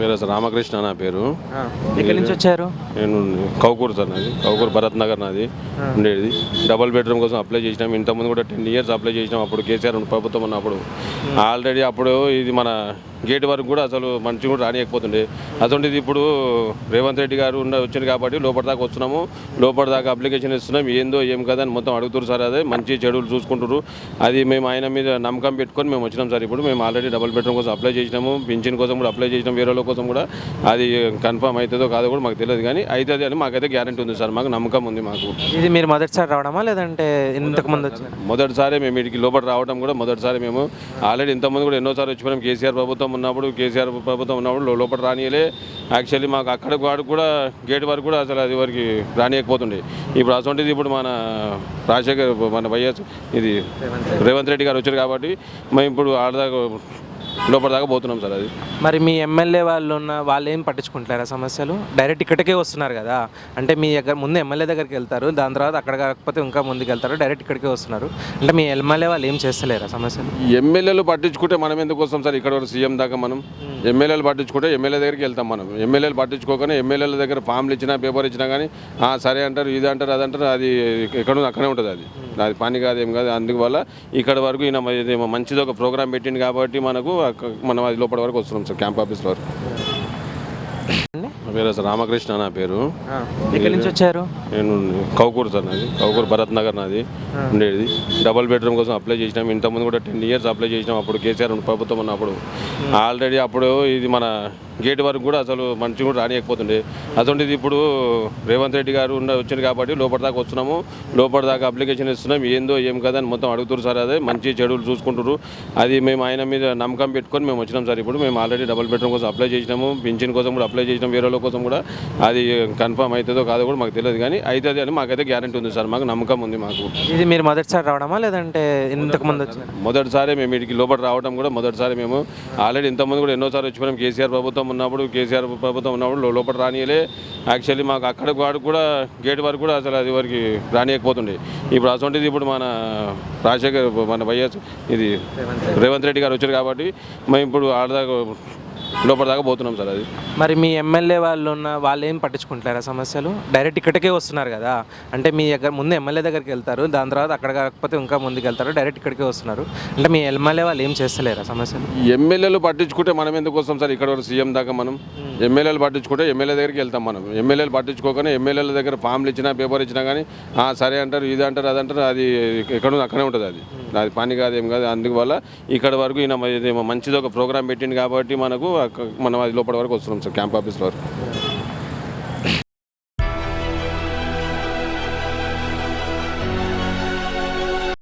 పేరు సార్ రామకృష్ణ నా పేరు. ఎక్కడి నుంచి వచ్చారు? నేను కౌకూరు సార్ నాది. కౌకూరు భరత్ నగర్ నాది ఉండేది. డబుల్ బెడ్రూమ్ కోసం అప్లై చేసినాం. ఇంతకుముందు కూడా టెన్ ఇయర్స్ అప్లై చేసినాం. అప్పుడు కేసీఆర్ ప్రభుత్వం ఉన్నప్పుడు. ఆల్రెడీ అప్పుడు ఇది మన గేట్ వరకు కూడా అసలు మంచి కూడా రానియకపోతుండే. అటువంటిది ఇప్పుడు రేవంత్ రెడ్డి గారు ఉన్న వచ్చింది కాబట్టి లోపల దాకా వస్తున్నాము. లోపల దాకా అప్లికేషన్ ఇస్తున్నాం. ఏందో ఏం కదా అని మొత్తం అడుగుతారు సార్ అదే. మంచి చెడులు చూసుకుంటారు అది మేము ఆయన మీద నమ్మకం పెట్టుకొని మేము వచ్చినాం సార్. ఇప్పుడు మేము ఆల్రెడీ డబుల్ బెడ్రూమ్ కోసం అప్లై చేసినాము. పింఛన్ కోసం కూడా అప్లై చేసినాం. వేరే కోసం కూడా అది కన్ఫర్మ్ అవుతుందో కాదో కూడా మాకు తెలియదు కానీ అవుతుంది అని మాకైతే గ్యారంటీ ఉంది సార్. మాకు నమ్మకం ఉంది మాకు. ఇది మీరు మొదటిసారి రావడమా లేదంటే ఇంతకు ముందు మొదటిసారి మేము వీటికి లోపల రావడం కూడా మొదటిసారి మేము ఆల్రెడీ ఇంతకుముందు కూడా ఎన్నోసార్లు వచ్చిపోయాం కేసీఆర్ ప్రభుత్వం ఉన్నప్పుడు కేసీఆర్ ప్రభుత్వం ఉన్నప్పుడు లోపల రానియలే. యాక్చువల్లీ మాకు అక్కడ వాడు కూడా గేట్ వరకు కూడా అసలు అది వరకు రానియకపోతుండే. ఇప్పుడు అటువంటిది ఇప్పుడు మన రాజశేఖర్ మన వైఎస్ ఇది రేవంత్ రెడ్డి గారు వచ్చారు కాబట్టి మేము ఇప్పుడు ఆడదాకా లోపల దాకా పోతున్నాం సార్ అది. మరి మీ ఎమ్మెల్యే వాళ్ళు ఉన్న వాళ్ళు ఏం పట్టించుకుంటారా సమస్యలు? డైరెక్ట్ ఇక్కడికే వస్తున్నారు కదా. అంటే మీ దగ్గర ముందు ఎమ్మెల్యే దగ్గరికి వెళ్తారు దాని తర్వాత అక్కడ కాకపోతే ఇంకా ముందుకు వెళ్తారు డైరెక్ట్ ఇక్కడికే వస్తున్నారు. అంటే మీ ఎమ్మెల్యే వాళ్ళు ఏం చేస్తలేరా సమస్యలు? ఎమ్మెల్యేలు పట్టించుకుంటే మనం ఎందుకు వస్తాం సార్? ఇక్కడ వరకు సీఎం దాకా మనం. ఎమ్మెల్యేలు పట్టించుకుంటే ఎమ్మెల్యే దగ్గరికి వెళ్తాం మనం. ఎమ్మెల్యేలు పట్టించుకోకనే ఎమ్మెల్యేల దగ్గర ఫామ్లు ఇచ్చినా పేపర్ ఇచ్చినా కానీ "ఆ, సరే అంటారు ఇది అంటారు అది అంటారు అది ఎక్కడ ఉంది అక్కడే ఉంటుంది అది. అది పని కాదు ఏం కాదు. అందువల్ల ఇక్కడ వరకు ఈయన మంచిది ఒక ప్రోగ్రామ్ పెట్టింది కాబట్టి మనకు మనం అది లోపల వరకు వస్తున్నాం సార్ క్యాంప్ ఆఫీస్ వరకు. పేరు సార్ రామకృష్ణ నా పేరు. ఎక్కడి నుంచి వచ్చారు? నేను కౌకూరు సార్ నాది కౌకూరు భరత్ నగర్ నాది ఉండేది. డబుల్ బెడ్రూమ్ కోసం అప్లై చేసినాం. ఇంతకుముందు కూడా టెన్ ఇయర్స్ అప్లై చేసినాం. అప్పుడు కేసీఆర్ ప్రభుత్వం ఉన్నప్పుడు. ఆల్రెడీ అప్పుడు ఇది మన గేట్ వరకు కూడా అసలు మంచి కూడా రానియకపోతుండే. అటువంటిది ఇప్పుడు రేవంత్ రెడ్డి గారు ఉన్న వచ్చింది కాబట్టి లోపల దాకా వస్తున్నాము. లోపల దాకా అప్లికేషన్ ఇస్తున్నాం. ఏందో ఏం కదా అని మొత్తం అడుగుతారు సార్ అదే. మంచి చెడులు చూసుకుంటారు అది మేము ఆయన మీద నమ్మకం పెట్టుకొని మేము వచ్చినాం సార్ ఇప్పుడు. మేము ఆల్రెడీ డబుల్ బెడ్రూమ్ కోసం అప్లై చేసినాము. పింఛన్ కోసం కూడా అప్లై చేసినాం. వేరే కోసం కూడా. అది కన్ఫర్మ్ అవుతుందో కాదో కూడా మాకు తెలియదు కానీ అవుతుంది అని మాకైతే గ్యారంటీ ఉంది సార్. మాకు నమ్మకం ఉంది మాకు. ఇది మీరు మొదటిసారి రావడమా లేదంటే ఇంతకు ముందు వచ్చారు మొదటిసారి మేము వీటికి లోపల రావడం కూడా మొదటిసారి మేము. ఆల్రెడీ ఇంతకుముందు కూడా ఎన్నోసార్లు వచ్చిపోయాం కేసీఆర్ ప్రభుత్వం ఉన్నప్పుడు కేసీఆర్ ప్రభుత్వం ఉన్నప్పుడు లోపల రానియలే. యాక్చువల్లీ మాకు అక్కడ వాడు కూడా గేట్ వరకు కూడా అసలు అది వరకు రానియకపోతుండే. ఇప్పుడు అటువంటిది ఇప్పుడు మన రాజశేఖర్ మన వైఎస్ ఇది రేవంత్ రెడ్డి గారు వచ్చారు కాబట్టి మేము ఇప్పుడు ఆడదాకా లోపల దాకా పోతున్నాం సార్ అది. మరి మీ ఎమ్మెల్యే వాళ్ళు ఉన్న వాళ్ళు ఏం పట్టించుకుంటారా సమస్యలు? డైరెక్ట్ ఇక్కడికే వస్తున్నారు కదా. అంటే మీ దగ్గర ముందు ఎమ్మెల్యే దగ్గరికి వెళ్తారు దాని తర్వాత అక్కడ కాకపోతే ఇంకా ముందుకు వెళ్తారు డైరెక్ట్ ఇక్కడికే వస్తున్నారు. అంటే మీ ఎమ్మెల్యే వాళ్ళు ఏం చేస్తలేరా సమస్యలు? ఎమ్మెల్యేలు పట్టించుకుంటే మనం ఎందుకు వస్తాం సార్? ఇక్కడ వరకు సీఎం దాకా మనం. ఎమ్మెల్యేలు పట్టించుకుంటే ఎమ్మెల్యే దగ్గరికి వెళ్తాం మనం. ఎమ్మెల్యేలు పట్టించుకోకనే ఎమ్మెల్యేల దగ్గర ఫామ్లు ఇచ్చినా పేపర్ ఇచ్చినా కానీ "ఆ, సరే అంటారు ఇది అంటారు అది అంటారు అది ఎక్కడ అక్కడే ఉంటుంది అది. అది పని కాదు ఏం కాదు అందువల్ల ఇక్కడ వరకు ఈయన మంచిది ఒక ప్రోగ్రామ్ పెట్టింది కాబట్టి మనకు మనం అది లోపల వరకు వస్తున్నాం సార్ క్యాంప్ ఆఫీస్ వరకు.